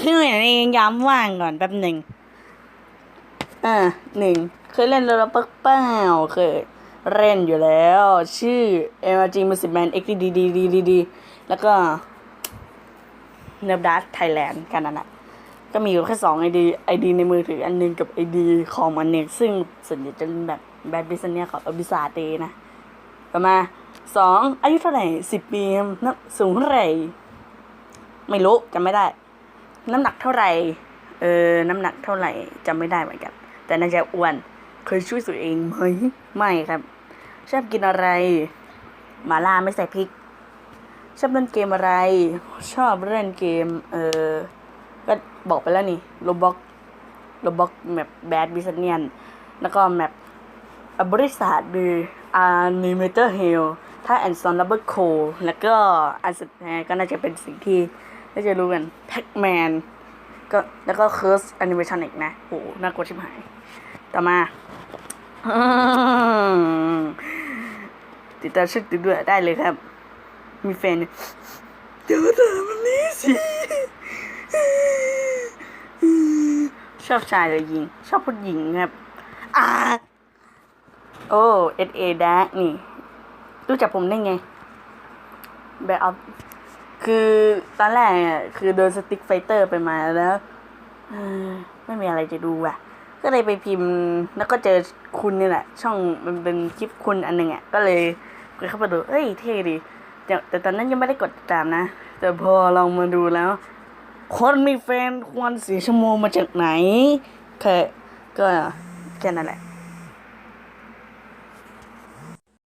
คืออย่างนี้ย้ำว่างก่อนแป๊บหนึ่งอ่าหนึ่งเคยเล่นโรลเปิกเป้าเคยเล่นอยู่แล้ว ชื่อ MRG Music Band X D D D D D แล้วก็เน r ดัสไทยแลนด์กันนั่นแหละก็มีอยู่แค่สองไอดีไอดีในมือถืออันหนึงกับไอดีของมันเองซึ่งส่วนใหญ่จะเป็นแบบแบดบิสเนียของอบิซาเตนะต่อมาสองอายุเท่าไหร่สิบปีน้ำสูงเท่าไหร่ ไม่รู้จำไม่ได้ น้ำหนักเท่าไหร่ เออ น้ำหนักเท่าไหร่จำไม่ได้เหมือนกัน แต่น่าจะอ้วน เคยช่วยตัวเองไหมไม่ครับ ชอบกินอะไร มาล่าไม่ใส่พริก ชอบเล่นเกมอะไร ชอบเล่นเกม เออ ก็บอกไปแล้วนี่โรบอกโรบอกแมปแบดบิสเนียน แล้วก็แมปบริษัทดีอานิเมเตอร์เฮลถ้าแอนซอนลับเบิลโคแล้วก็อันสุดท้ายก็น่าจะเป็นสิ่งที่ น่าจะรู้กันแพ็กแมนก็แล้วก็เคิร์สแอนิเมชันอีกนะโหน่ากลัวชิบหาย ต่อมาติดตามชื่อติดด้วยได้เลยครับ มีแฟนเนี่ยเดี๋ยวถามมันนี้สิชอบชายหรือหญิง ชอบผู้หญิงครับอ่าโอ้เอสเอดนี่ รู้จักผมได้ไงแบบเอา คือตอนแรกอะคือโดนสติ๊กไฟเตอร์ไปมาแล้วไม่มีอะไรจะดูอะ ก็เลยไปพิมพ์แล้วก็เจอคุณนี่แหละ ช่องมันเป็นคลิปคุณอันหนึ่งอะ ก็เลยไปเข้าไปดูเอ้ยเท่ดีแต่แต่ตอนนั้นยังไม่ได้กดติดตามนะ แต่พอลองมาดูแล้ว คนมีแฟนควรสีชั่วโมงมาจากไหนแค่ก็แค่นั้นแหละ